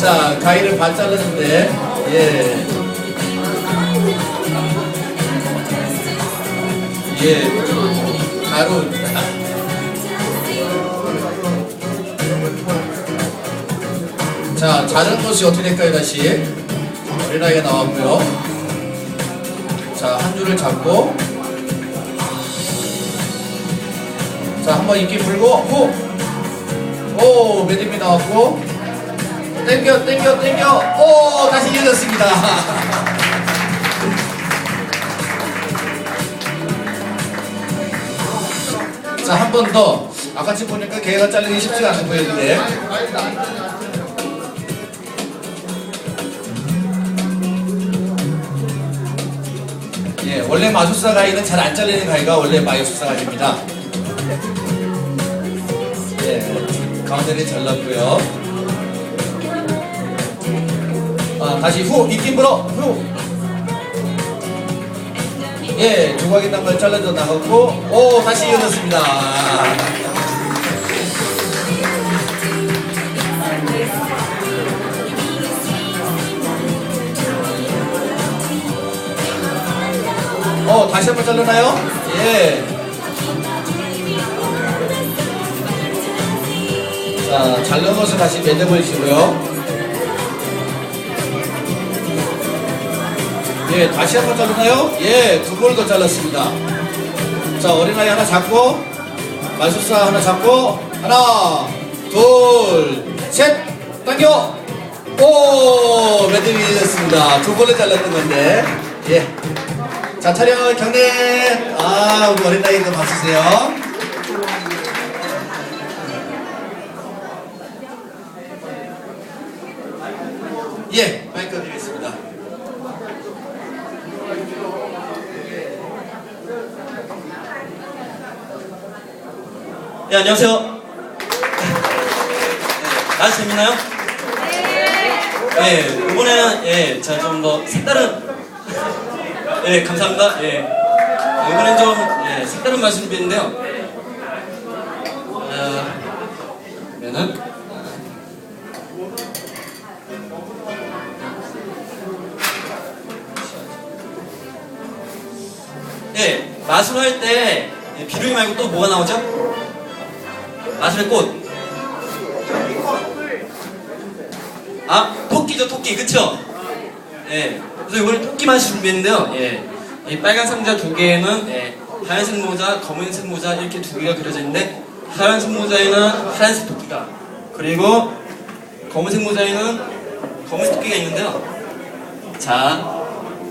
자, 가위를 반 자르는데, 예. 예, 가루. 자, 자르는 것이 어떻게 될까요, 다시? 어린아이가 나왔고요. 자, 한 줄을 잡고. 자, 한번 입기 불고, 후! 오, 매듭이 나왔고. 땡겨, 땡겨, 땡겨. 오, 다시 이어졌습니다. 자, 한 번 더. 아까 지금 보니까 개가 잘리기 쉽지가 않은 보였는데. 예, 원래 마술사 가위는 잘 안 잘리는 가위가 원래 마술사 가위입니다. 예, 가운데를 잘랐고요. 아, 다시 후, 입김 불어, 후. 예, 조각 있는 걸 잘라져 나갔고, 오, 다시 이어졌습니다. 어, 다시 한번 잘라나요? 예. 자, 것을 다시 매듭을시고요. 예, 다시 한 번 자르나요? 예, 두번더 잘랐습니다. 자, 어린아이 하나 잡고, 마술사 하나 잡고, 하나, 둘, 셋, 당겨! 오, 매듭이 됐습니다. 두 번을 잘랐는 건데, 예. 자, 촬영 경례! 아, 우리 어린아이들 박수 주세요. 예, 마이크 드리겠습니다. 예, 안녕하세요. 네, 아주 재밌나요? 네. 이번에는, 예, 제가 좀 더 색다른, 예, 감사합니다. 예. 이번엔 좀, 예, 색다른 말씀 드리는데요. 어, 그러면은, 예, 마술 할 때, 예, 비둘기 말고 또 뭐가 나오죠? 마술의 꽃. 아, 토끼죠, 토끼. 그쵸? 예. 그래서 이번에 토끼 맛이 준비했는데요. 예. 이 빨간 상자 두 개에는 예, 하얀색 모자, 검은색 모자 이렇게 두 개가 그려져 있는데 하얀색 모자에는 하얀색 토끼가 그리고 검은색 모자에는 검은색 토끼가 있는데요. 자,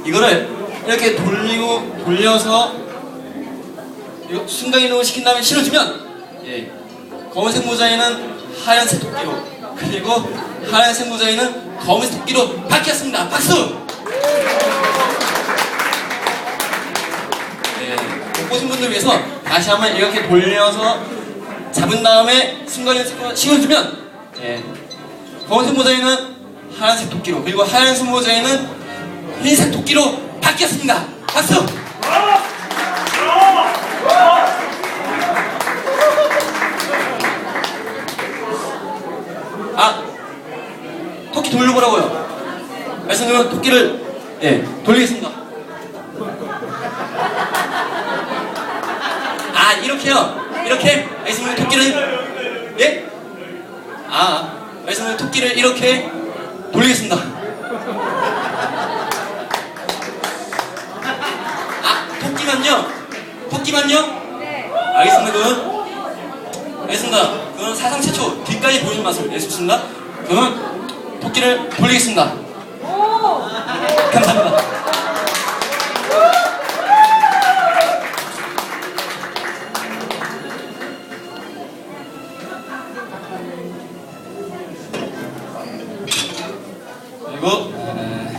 이거를 이렇게 돌리고 돌려서 이거 순간 이동을 시킨 다음에 실어주면 예, 검은색 모자에는 하얀색 토끼로 그리고 하얀색 모자에는 검은색 토끼로 바뀌었습니다. 박수! 네, 못 보신 분들 위해서 다시 한번 이렇게 돌려서 잡은 다음에 순간 이동을 씌워주면 예, 검은색 모자에는 하얀색 토끼로 그리고 하얀색 모자에는 흰색 토끼로 바뀌었습니다. 박수! 아 토끼 돌려보라고요. 말씀드리면 토끼를 예 돌리겠습니다. 아 이렇게요. 이렇게 말씀드리면 토끼를 예? 아 말씀드리면 토끼를 이렇게 돌리겠습니다. 아 토끼만요. 토끼만요. 알겠습니다. 그건 알겠습니다. 그건 사상 최초 뒤까지 보여준 맛을 예습습니다. 그러면 토끼를 돌리겠습니다. 감사합니다. 그리고 에,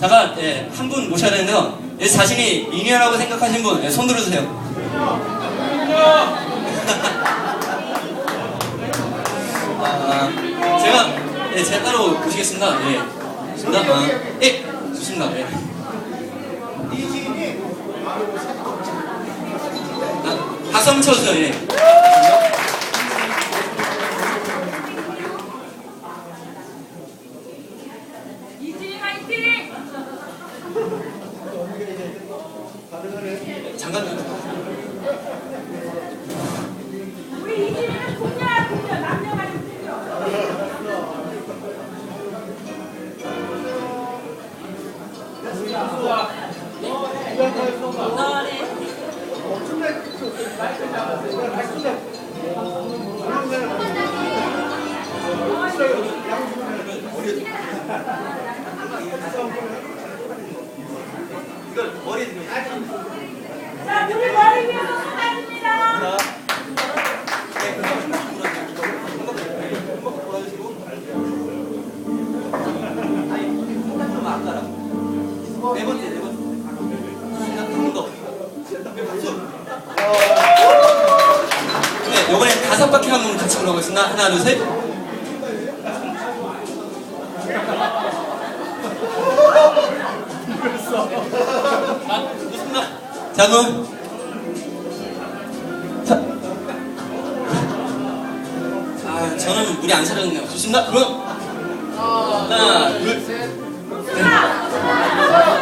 잠깐 예, 한 분 모셔야 되는데요. 예, 자신이 미녀라고 생각하시는 분 예, 손 들어주세요. 아, 제가 예, 제가 따로 모시겠습니다. 예, 좋습니다. 아, 예, 좋습니다. 예. 아, 박수 한번 쳐주세요. 예. 이걸 머리에 들면 자, 우리 머리 위에서 사과입니다. 네 번째, 네 번째. 네, 이번에 다섯 바퀴 한번 같이 불러보겠습니다. 하나, 둘, 셋. 자, 그 자. 아, 저는 물이 안 사라졌네요. 좋습니다. 그럼. 하나, 둘, 셋. 네.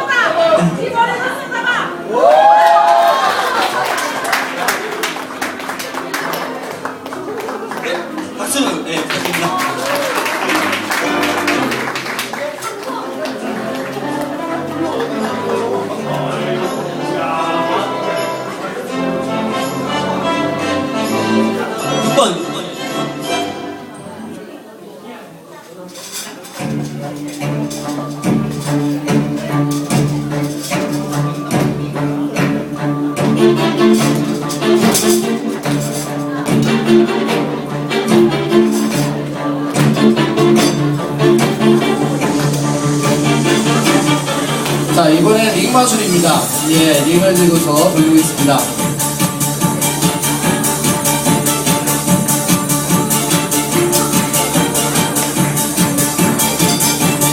네, 부탁드립니다. 예, 링을 들고서 돌리고 있습니다.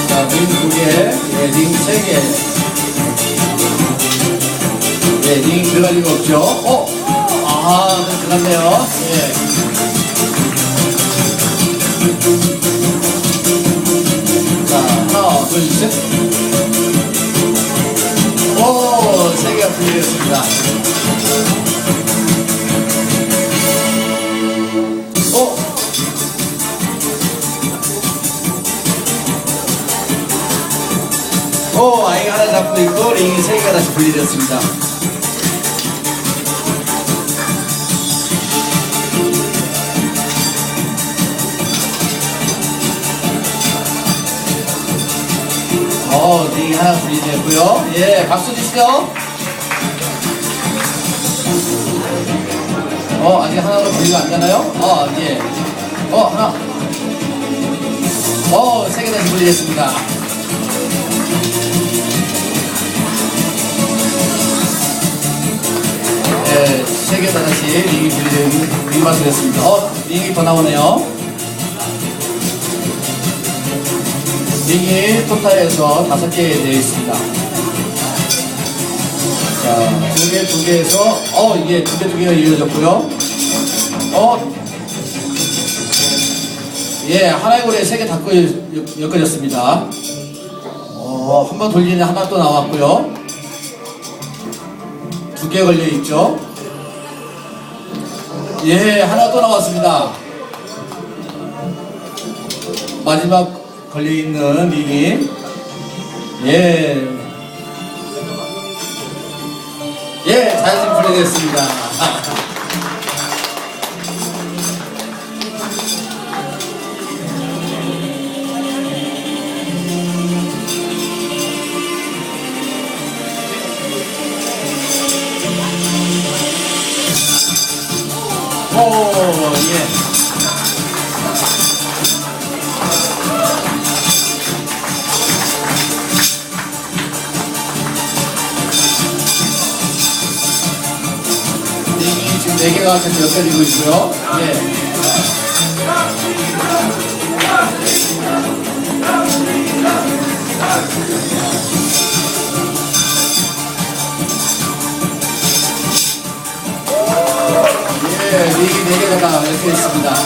자, 링두 개, 예, 링세 개. 예, 링 들어갈 리가 없죠. 어? 아, 네, 들어갔네요. 예. 하나 잡고 있고, 링이 세 개가 다시 분리됐습니다. 어, 링이 하나 분리됐고요. 예, 박수 주시죠. 어, 아직 하나로 분리가 안 되나요? 어, 예. 어, 하나. 어, 세 개 다시 분리됐습니다. 세 개 다시 링이 분리되고, 링마스 됐습니다. 어, 링이 더 나오네요. 링이 토탈에서 다섯 개 되어 있습니다. 자, 두 개, 두 개에서, 어, 이게 두 개, 두 개가 이어졌고요. 어, 예, 하나의 고리에 세개 닫고 엮- 엮어졌습니다. 어, 한 번 돌리니 하나 또 나왔고요. 두 개 걸려 있죠. 예, 하나 또 나왔습니다. 마지막 걸려 있는 링이 예, 예, 잘 분리됐습니다. 오, 예. 링이 지금 4개가 계속 엮여지고 있고요. 예. 예, 링이 4개가 다 엮여 있습니다.